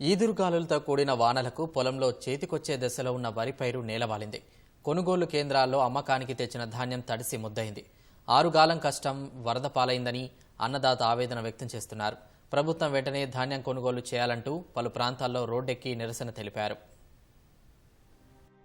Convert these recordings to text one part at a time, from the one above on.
ఈదురుగాలులతో కూడిన వానలకు పొలంలో చేతికొచ్చే దశలో ఉన్న వరి పైరు నేలవాలింది. కొనుగోలు కేంద్రాల్లో అమ్మకానికి తెచ్చిన ధాన్యం తడిసి ముద్దయింది. ఆరుగాలం కష్టం వరద పాలైందని అన్నదాత ఆవేదన వ్యక్తం చేస్తున్నారు. ప్రభుత్వం వెంటనే ధాన్యం కొనుగోలు చేయాలంటూ పలు ప్రాంతాల్లో రోడ్డెక్కి నిరసన తెలిపారు.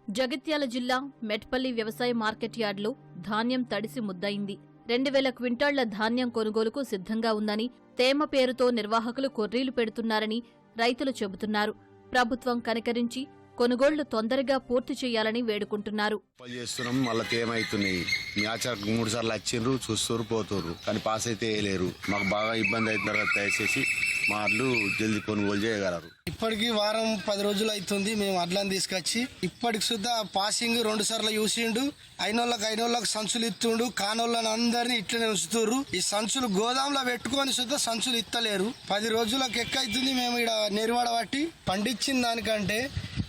జగిత్యాల జిల్లా మెట్పల్లి వ్యవసాయ మార్కెట్ యార్డులో ధాన్యం తడిసి ముద్దయింది. రెండు వేల క్వింటాళ్ళ ధాన్యం కొనుగోలుకు సిద్ధంగా ఉందని తేమ పేరుతో నిర్వాహకులు కొర్రీలు పెడుతున్నారని రైతులు చెబుతున్నారు. ప్రభుత్వం కనికరించి కొనుగోళ్ళు తొందరగా పూర్తి చేయాలని వేడుకుంటున్నారు. చేస్తున్నాం మళ్ళీ తేమవుతున్నాయి మ్యాచ్ మూడు సార్లు వచ్చిండ్రు చూస్తారు పోతుర్రు. కానీ పాస్ అయితే వేయలేరు మాకు బాగా ఇబ్బంది అవుతున్నారు దయచేసి మా అడ్లు జల్దీ కొనుగోలు చేయగలరు. ఇప్పటికి వారం పది రోజులు అవుతుంది మేము అడ్లను తీసుకొచ్చి. ఇప్పటికి సుద్ధా పాసింగ్ రెండు సార్లు చూసిండు. అయినోళ్ళకి అయినోళ్ళకి సంచులు ఇస్తుండు. కానోళ్ళని అందరినీ ఇట్లనే ఉంచుతుర్రు. ఈ సంచులు గోదాంలో పెట్టుకొని సుద్ధా సంచులు ఇత్తలేరు. పది రోజులకు ఎక్కైతుంది మేము ఇక్కడ నెరువాడ పట్టి పండించిన దానికంటే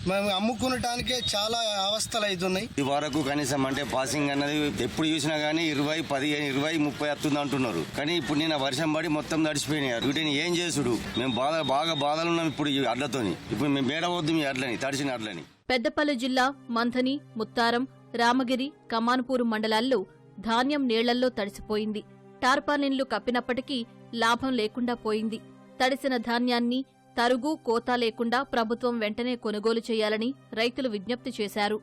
మేము అమ్ముకునటానికే చాలా అవస్థలు అవుతున్నాయి ఇది వరకు కనీసం అంటే పాసింగ్ అన్నది ఎప్పుడు చూసినా గానీ ఇరవై పదిహేను ఇరవై ముప్పై వస్తుంది అంటున్నారు. కానీ ఇప్పుడు నిన్న వర్షం పడి మొత్తం తడిసిపోయినాయి వీటిని ఏం చేసుడు? మేము బాధ బాగా బాధలు ఉన్నాం ఇప్పుడు ఈ అడ్లతోని. ఇప్పుడు మేము మేడవద్దు మీ అడ్లని తడిసిన అడ్లని. పెద్దపల్లి జిల్లా మంథని ముత్తారం రామగిరి కమాన్పూరు మండలాల్లో ధాన్యం నీళ్ళల్లో తడిసిపోయింది. టార్పాలిన్లు కప్పినప్పటికీ లాభం లేకుండా పోయింది. తడిసిన ధాన్యాన్ని తరుగు కోత లేకుండా ప్రభుత్వం వెంటనే కొనుగోలు చేయాలని రైతులు విజ్ఞప్తి చేశారు.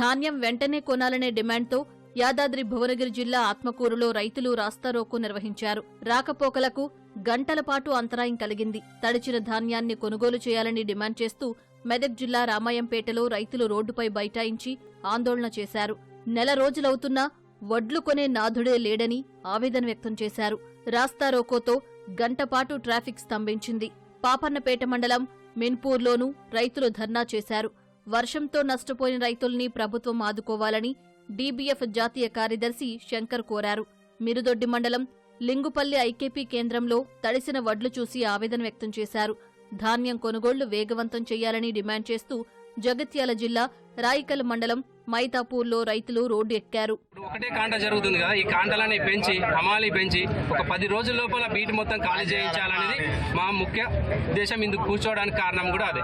ధాన్యం వెంటనే కొనాలనే డిమాండ్తో యాదాద్రి భువనగిరి జిల్లా ఆత్మకూరులో రైతులు రాస్తారోకో నిర్వహించారు. రాకపోకలకు గంటల పాటు అంతరాయం కలిగింది. తడిచిన ధాన్యాన్ని కొనుగోలు చేయాలని డిమాండ్ చేస్తూ మెదక్ జిల్లా రామాయంపేటలో రైతులు రోడ్డుపై బైఠాయించి ఆందోళన చేశారు. నెల రోజులవుతున్నా వడ్లు కొనే నాథుడే లేడని ఆవేదన వ్యక్తం చేశారు. రాస్తారోకోతో గంటపాటు ట్రాఫిక్ స్తంభించింది. పాపన్నపేట మండలం మిన్పూర్లోనూ రైతులు ధర్నా చేశారు. వర్షంతో నష్టపోయిన రైతుల్ని ప్రభుత్వం ఆదుకోవాలని డీబీఎఫ్ జాతీయ కార్యదర్శి శంకర్ కోరారు. మిరుదొడ్డి మండలం లింగుపల్లి ఐకేపీ కేంద్రంలో తడిసిన వడ్లు చూసి ఆవేదన వ్యక్తం చేశారు. ధాన్యం కొనుగోళ్ళు వేగవంతం చేయాలని డిమాండ్ చేస్తూ జగిత్యాల జిల్లా రాయికల్ మండలం మైతాపూర్లో రైతులు రోడ్డు ఎక్కారు. ఒకటే కాంట జరుగుతుంది కదా ఈ కాంటలని పెంచి హమాలి పెంచి ఒక పది రోజుల లోపల బీట్ మొత్తం ఖాళీ చేయించాలనేది మా ముఖ్య ఉద్దేశం. ఇందుకు కూర్చోవడానికి కారణం కూడా అదే.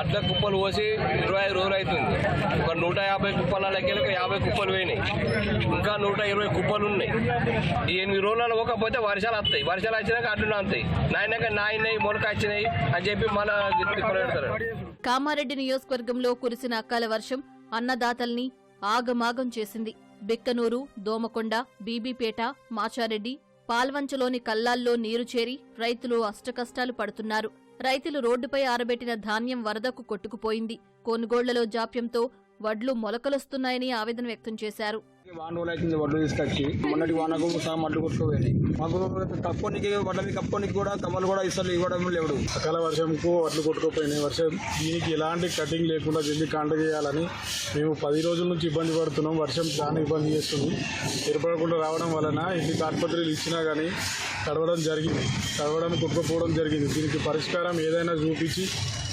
అట్ల కుప్పలు పోసి ఇరవై ఐదు రోజులు అవుతుంది. ఒక నూట యాభై కుప్పల లెక్కలకు యాభై కుప్పలు పోయినాయి. ఇంకా నూట ఇరవై కుప్పలు ఉన్నాయి. ఈ ఎనిమిది రోజులలో పోకపోతే వర్షాలు వస్తాయి. వర్షాలు వచ్చినాక అడ్లు వస్తాయి నాయనక నాయనవి మొలక వచ్చినాయి అని చెప్పి మన తిప్పలు పెడతారు కామారెడ్డి నియోజకవర్గంలో కురిసిన అకాల వర్షం అన్నదాతల్ని ఆగమాగం చేసింది. బిక్కనూరు దోమకొండ బీబీపేట మాచారెడ్డి పాల్వంచలోని కల్లాల్లో నీరు చేరి రైతులు అష్టకష్టాలు పడుతున్నారు. రైతులు రోడ్డుపై ఆరబెట్టిన ధాన్యం వరదకు కొట్టుకుపోయింది. కొనుగోళ్ళలో జాప్యంతో వడ్లు మొలకలొస్తున్నాయని ఆవేదన వ్యక్తం చేశారు. వాన రోజులు అవుతుంది వడ్లు తీసుకొచ్చి. మొన్నటి వానకు సహా మడ్లు కొట్టుకుపోయినాయి మాకు కప్పునికి వడ్లని కప్పునికి కూడా కమ్మలు కూడా ఇస్తారు ఇవ్వడం లేవు. అకాల వర్షంకు వడ్లు కొట్టుకుపోయినాయి. వర్షం దీనికి ఎలాంటి కటింగ్ లేకుండా జల్దీ కాంట చేయాలని మేము పది రోజుల నుంచి ఇబ్బంది పడుతున్నాం. వర్షం చాలా ఇబ్బంది చేస్తుంది. ఏర్పడకుండా రావడం వలన ఎన్ని తాత్పత్రులు ఇచ్చినా కానీ తడవడం జరిగింది. తడవడం కొట్టుకుపోవడం జరిగింది. దీనికి పరిష్కారం ఏదైనా చూపించి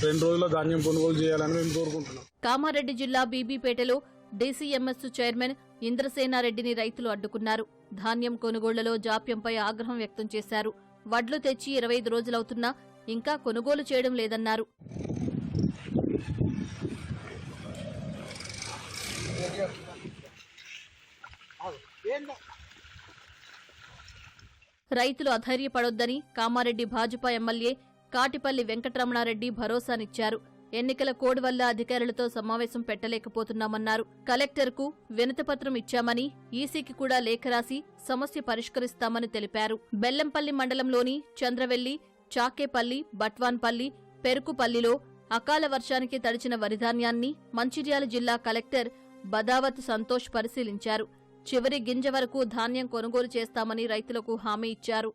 రెండు రోజుల ధాన్యం కొనుగోలు చేయాలని మేము కోరుకుంటున్నాం. కామారెడ్డి జిల్లా బీబీపేటలో డీసీఎంఎస్ చైర్మన్ ఇంద్రసేనారెడ్డిని రైతులు అడ్డుకున్నారు. ధాన్యం కొనుగోళ్ళలో జాప్యంపై ఆగ్రహం వ్యక్తం చేశారు. వడ్లు తెచ్చి ఇరవై ఐదు రోజులవుతున్నా ఇంకా కొనుగోలు చేయడం లేదన్నారు. రైతులు అధైర్యపడొద్దని కామారెడ్డి భాజపా ఎమ్మెల్యే కాటిపల్లి వెంకటరమణారెడ్డి భరోసానిచ్చారు. ఎన్నికల కోడ్ వల్ల అధికారులతో సమావేశం పెట్టలేకపోతున్నామన్నారు. కలెక్టర్కు వినతిపత్రం ఇచ్చామని ఈసీకి కూడా లేఖ రాసి సమస్య పరిష్కరిస్తామని తెలిపారు. బెల్లంపల్లి మండలంలోని చంద్రవెల్లి చాకేపల్లి బట్వాన్పల్లి పెరుకుపల్లిలో అకాల వర్షానికి తడిచిన వరిధాన్యాన్ని మంచిర్యాల జిల్లా కలెక్టర్ బదావత్ సంతోష్ పరిశీలించారు. చివరి గింజ వరకు ధాన్యం కొనుగోలు చేస్తామని రైతులకు హామీ ఇచ్చారు.